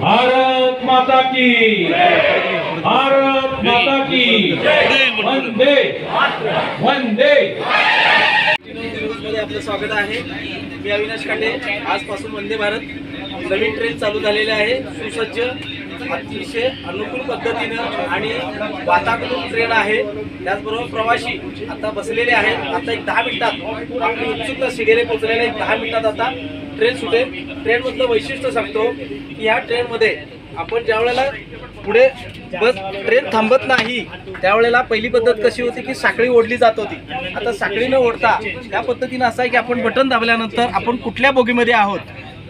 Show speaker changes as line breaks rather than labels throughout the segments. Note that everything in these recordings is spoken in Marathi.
भारत माता की। भारत माता की। वंदे। वंदे।
आपलं स्वागत आहे. मी अविनाश कांडे. आजपासून वंदे भारत. नवीन ट्रेन चालू झालेली आहे. सुसज्ज. अतिशय अनुकूल पद्धतीनं आणि वातानुकूल ट्रेन आहे. त्याचबरोबर प्रवासी आता बसलेले आहेत. आता एक दहा मिनिटात आपली उत्सुकता शिगेले पोहोचलेले एक दहा मिनिटात आता ट्रेन सुटेल. ट्रेनमधलं वैशिष्ट्य सांगतो की ह्या ट्रेनमध्ये आपण ज्या वेळेला पुढे बस ट्रेन थांबत नाही त्यावेळेला पहिली पद्धत कशी होती की साखळी ओढली जात होती. आता साखळी न ओढता त्या पद्धतीनं असं आहे की आपण बटन दाबल्यानंतर आपण कुठल्या बोगीमध्ये आहोत?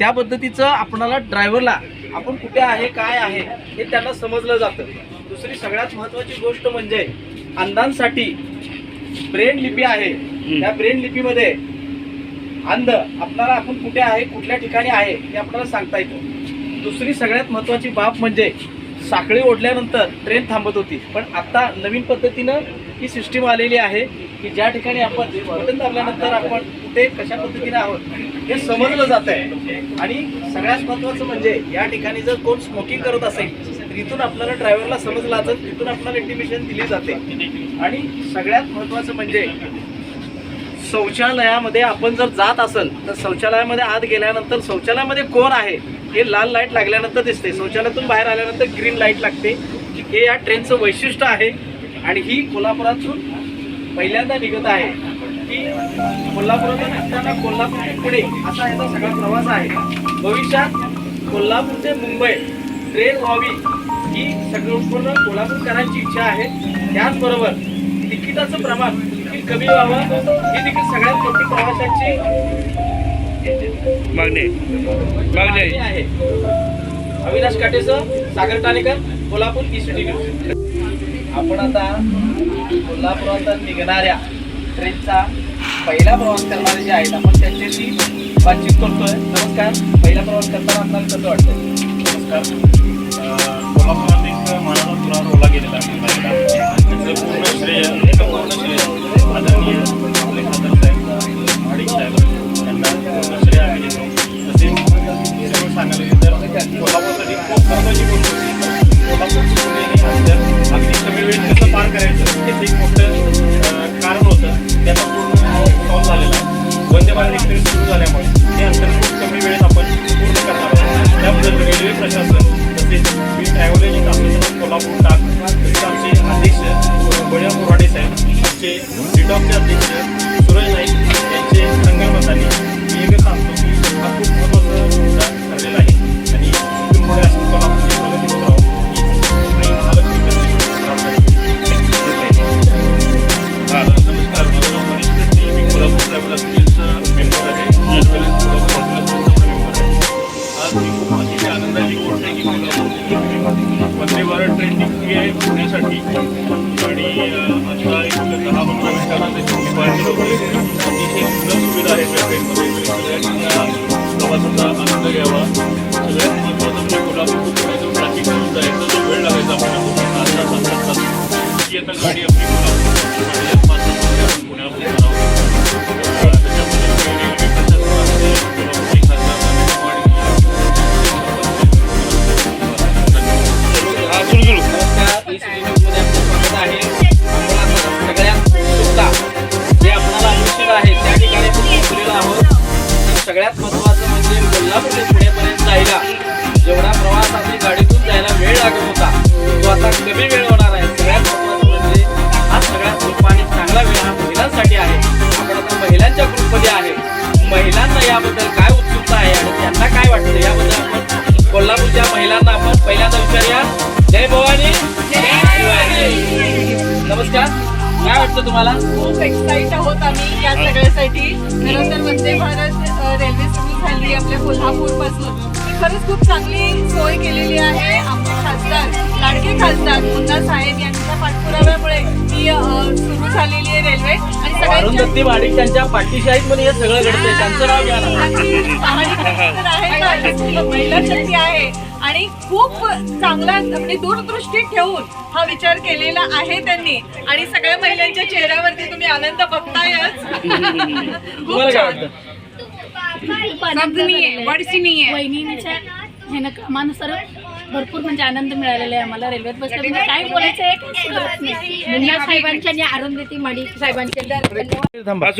त्या पद्धतीचं आपणाला ड्रायव्हरला आपण कुठे आहे काय आहे हे त्यांना समजलं जातं. दुसरी सगळ्यात महत्त्वाची गोष्ट म्हणजे अंधांसाठी ब्रेन लिपी आहे. त्या ब्रेन लिपीमध्ये अंध आपल्याला आपण कुठे आहे कुठल्या ठिकाणी आहे हे आपल्याला सांगता येतं. दुसरी सगळ्यात महत्त्वाची बाब म्हणजे साखळी ओढल्यानंतर ट्रेन थांबत होती. पण आता नवीन पद्धतीनं ही सिस्टीम आलेली आहे की ज्या ठिकाणी आपण बटन दाबल्यानंतर आपण ते कशा पद्धतीने आहोत हे समजलं जात आहे. आणि सगळ्यात महत्त्वाचं म्हणजे या ठिकाणी जर कोण स्मोकिंग करत असेल तर इथून आपल्याला ड्रायव्हरला समजलं जातं तिथून आपल्याला इंटिमेशन दिली जाते. आणि सगळ्यात महत्त्वाचं म्हणजे शौचालयामध्ये आपण जर जात असेल तर शौचालयामध्ये आत गेल्यानंतर शौचालयामध्ये कोण आहे हे लाल लाइट लागल्यानंतर दिसते. शौचालयातून बाहेर आल्यानंतर ग्रीन लाइट लागते. हे या ट्रेनचं वैशिष्ट्य आहे. आणि ही कोल्हापुरातून पहिल्यांदा निघत आहे. की कोल्हापुरातून निघताना कोल्हापूर ते पुणे असा याचा सगळा प्रवास आहे. भविष्यात कोल्हापूर ते मुंबई ट्रेन व्हावी ही संपूर्ण कोल्हापूरकरांची इच्छा आहे. त्याचबरोबर तिकिटाचं प्रमाण देखील कमी व्हावं. ही देखील सगळ्यात मोठी प्रवाशांची
मागणी
मागणी आहे. अविनाश काटेसह सागर टाणेकर कोल्हापूर ईस्ट न्यूज आपण आता कोल्हापुरात निघणाऱ्या ट्रेनचा पहिला प्रवास करणारे जे आहेत आपण त्यांच्याशी बातचीत करतोय. नमस्कार. पहिला प्रवास करताना आपल्याला कसं वाटतं
नमस्कार. कोल्हापुरात एक मानव पुराण ओला गेलेला आहे. पूर्ण श्रेय एका पूर्ण श्रेय आदरणीय आपले खासदार साहेब महाडिक साहेब त्यांना पूर्ण श्रेय आम्ही देतो तसेच सांगायला गेलं तर कोल्हापूरसाठी खूप महत्त्वाची गोष्ट होती. वंदे सुरू झाल्यामुळे हे अंतर खूप कमी वेळेत आपण पूर्ण करणार आहोत. त्याबद्दल रेल्वे प्रशासन तसेच मी ट्रॅव्हल एजंट आपल्या कोल्हापूर टाक तसेच आमचे अध्यक्ष बळीराम मोराडे साहेब आमचे डिटॉकचे अध्यक्ष त्याची डिपार्चर म्हणजे कोल्हापूर ते
पुण्यापर्यंत जायला. जेवढा प्रवास आपली गाडीतून जायला वेळ लागत होता तो आता कमी वेळ होणार आहे. सगळ्यात महत्त्वाचं म्हणजे हा सगळ्यात सोपा आणि चांगला वेळ हा महिलांसाठी आहे. आपण आता महिलांच्या ग्रुपमध्ये आहे. महिलांना याबद्दल काय उत्सुकता आहे आणि त्यांना काय वाटतं याबद्दल आपण कोल्हापूरच्या महिलांना आपण पहिल्यांदा विचारूया. जय भवानी. नमस्कार. काय वाटतं तुम्हाला?
खूप एक्साइट आहोत आम्ही या सगळ्यासाठी. खरं तर वंदे भारत. रेल्वे सुरू झाली आपल्या कोल्हापूरपासून खरंच खूप चांगली सोय केलेली आहे. आमचे खासदार लाडके खासदार मुन्ना साहेब यांच्या पाठपुराव्यामुळे ही सुरू झालेली आहे रेल्वे. आणि
दत्ती वाडिक त्यांच्या पाठीशी आहेत पण हे सगळं घडतंय. त्यांचं नाव घ्या
महिला शक्ती. आहे. आणि खूप चांगला म्हणजे दूरदृष्टी ठेवून हा विचार केलेला आहे त्यांनी. आणि सगळ्या महिलांच्या चेहऱ्यावरती तुम्ही आनंद बघतायच. खूप छान
वाटतं
खूप आनंद झालेला आहे. वहिनीच्या ह्यानं कामानुसार भरपूर म्हणजे आनंद मिळालेला आहे आम्हाला. रेल्वेत बसलं म्हणजे काय बोलायचं आहे सुचत नाही
मुन्ना साहेबांच्या आणि अरुंधती माडिक साहेबांच्या
थांबा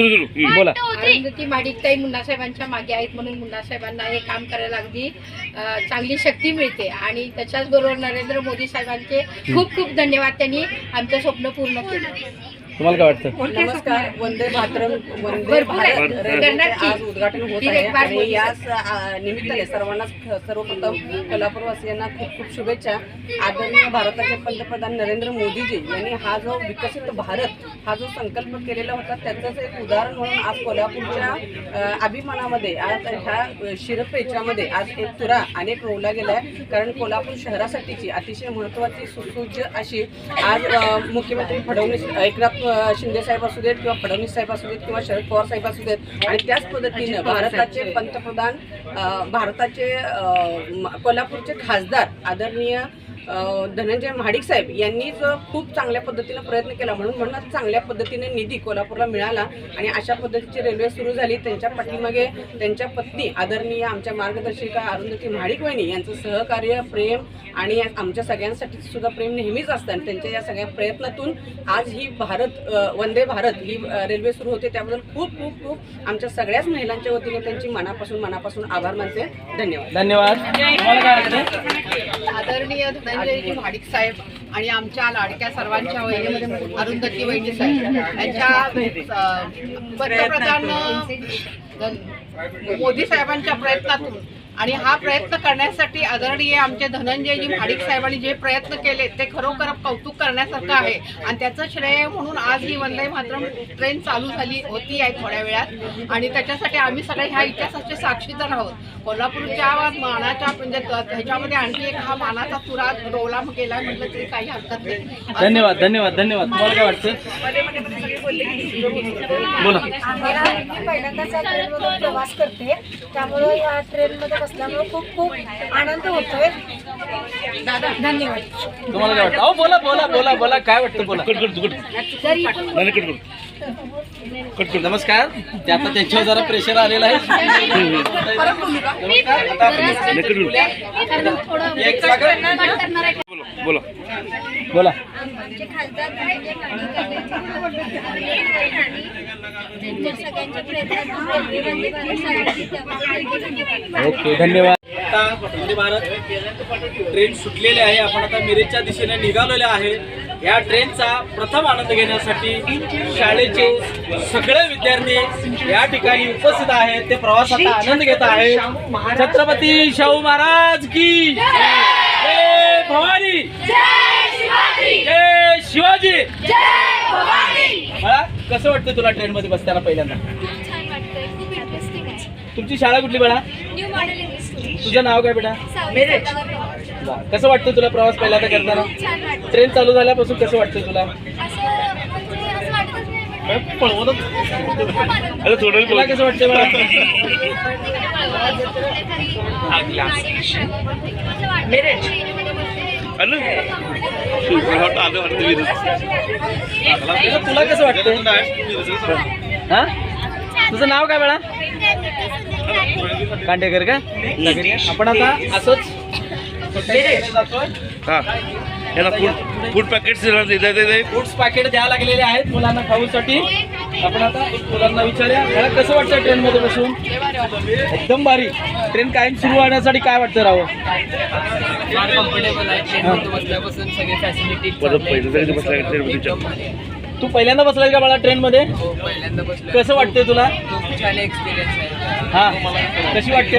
हं.
बोला.
अरुंधती माडिक ताई मुन्ना साहेबांच्या मागे आहेत म्हणून मुन्ना साहेबांना हे काम करायला अगदी अ, चांगली शक्ती मिळते. आणि त्याच्याच बरोबर नरेंद्र मोदी साहेबांचे खूप खूप धन्यवाद त्यांनी आमचं स्वप्न पूर्ण केलं.
तुम्हाला काय वाटतं?
नमस्कार वंदे मातरम वंदे. भारत. आज उद्घाटन होत
ही
आहे.
एक बार
आणि. याच आ, निमित्ताने सर्वांनाच ख- सर्वप्रथम कोल्हापूरवासियांना खूप खूप शुभेच्छा. आदरणीय भारताचे पंतप्रधान नरेंद्र मोदीजी यांनी हा जो विकसित भारत हा जो संकल्प केलेला होता त्याचंच एक उदाहरण म्हणून आज कोल्हापूरच्या अ, अभिमानामध्ये आज ह्या शिरपेचामध्ये आज एक तुरा अनेक रोवला गेला आहे कारण कोल्हापूर शहरासाठीची अतिशय महत्त्वाची सुसज्ज अशी आज अ, मुख्यमंत्री फडणवीस एकनाथ शिंदे साहेब असू देत किंवा फडणवीस साहेब असू देत किंवा शरद पवार साहेब असू देत आणि त्याच पद्धतीनं भारताचे पंतप्रधान भारताचे कोल्हापूरचे खासदार आदरणीय धनंजय महाडिक साहेब यांनी जो खूप चांगल्या पद्धतीनं प्रयत्न केला म्हणून म्हणून चांगल्या पद्धतीने निधी कोल्हापूरला मिळाला आणि अशा पद्धतीची रेल्वे सुरू झाली. त्यांच्या पाठीमागे त्यांच्या पत्नी आदरणीय आमच्या मार्गदर्शिका अरुंधती महाडिक वहिनी यांचं सहकार्य प्रेम आणि आमच्या सगळ्यांसाठी सुद्धा प्रेम नेहमीच असतं आणि त्यांच्या या सगळ्या प्रयत्नातून आज ही भारत वंदे भारत ही रेल्वे सुरू होते. त्याबद्दल खूप खूप खूप आमच्या सगळ्याच महिलांच्या वतीने त्यांची मनापासून मनापासून आभार मानते. धन्यवाद.
धन्यवाद. वाटतं?
आदरणीय भाडिक साहेब आणि आमच्या लाडक्या सर्वांच्या वहिनी अरुंधती वहिनी साहेब. यांच्या पंतप्रधान मोदी साहेबांच्या प्रयत्नातून आणि हा प्रयत्न करण्यासाठी आदरणीय आमचे धनंजयजी भाडिक साहेबांनी जे प्रयत्न केले ते खरोखर कौतुक करण्यासारखं आहे. आणि त्याचं श्रेय म्हणून आज ही वंदे मातरम ट्रेन चालू झाली होती आहे थोड्या वेळात. आणि त्याच्यासाठी आम्ही सगळे ह्या इतिहासाचे साक्षीदार आहोत. कोल्हापूरच्या मानाच्या म्हणजे ह्याच्यामध्ये आणखी एक हा मानाचा तुरा रोवला गेला म्हटलं तरी काही हरकत नाही.
धन्यवाद धन्यवाद धन्यवाद. तुम्हाला काय वाटतं? बोला.
पहिल्यांदाच प्रवास करते त्यामुळे या ट्रेनमध्ये बसल्यामुळे खूप खूप आनंद होतोय. धन्यवाद.
तुम्हाला काय वाटतं? अहो बोला बोला बोला बोला. काय वाटतं? बोला.
कट कट कट नाही नाही, कट कट कट कट
नमस्कार. ते आता त्यांच्यावर जरा प्रेशर आलेलं आहे. नमस्कार. आता आपण
नाही, कट कट
कारण थोडं
एक जागा-
करणार आहे
बोला बोला.
आमचे खासदार.
ओके धन्यवाद. आता वंदे भारत. ट्रेन सुटलेली आहे. आपण आता मिरजच्या दिशेने निघालेले आहे. या ट्रेनचा प्रथम आनंद घेण्यासाठी शाळेचे सगळे विद्यार्थी या ठिकाणी उपस्थित आहेत. ते प्रवासाचा आनंद घेत आहेत. छत्रपती शाहू महाराज की जय. भवानी. जय शिवाजी. कसं वाटतं तुला ट्रेन मध्ये बसताना पहिल्यांदा?
खूप छान वाटतंय खूप इंटरेस्टिंग आहे.
तुमची शाळा कुठली बेटा
न्यू मॉडेल इंग्लिश स्कूल
तुझं नाव काय बेटा. वा, कसं वाटतं तुला प्रवास पहिल्यांदा करताना?
खूप छान वाटतं
ट्रेन चालू झाल्यापासून कसं वाटतं तुला?
असं म्हणजे असं वाटतच नाही
पळवतच
खूप आनंद
अरे थोडं
तुला कसं वाटतं
आलं मला
तुला कसं वाटतं हा? तुझं नाव काय बेळा? कांडेकर का? आपण आता असंच
हा. याला फूड फूड पॅकेट्स देते
फूड्स पॅकेट द्यायला लागलेले आहेत मुलांना खाऊसाठी. आपण आता मुलांना विचारूया. मला कसं वाटतं ट्रेन मध्ये बसून? एकदम भारी. ट्रेन कायम सुरू होण्यासाठी काय वाटतं राव?
बसला ट्रेनमध्ये
तू पहिल्यांदा बसलाय का मला ट्रेन मध्ये कसं वाटतंय तुला?
छान एक्सपिरियन्स आहे.
हा. कशी वाटते?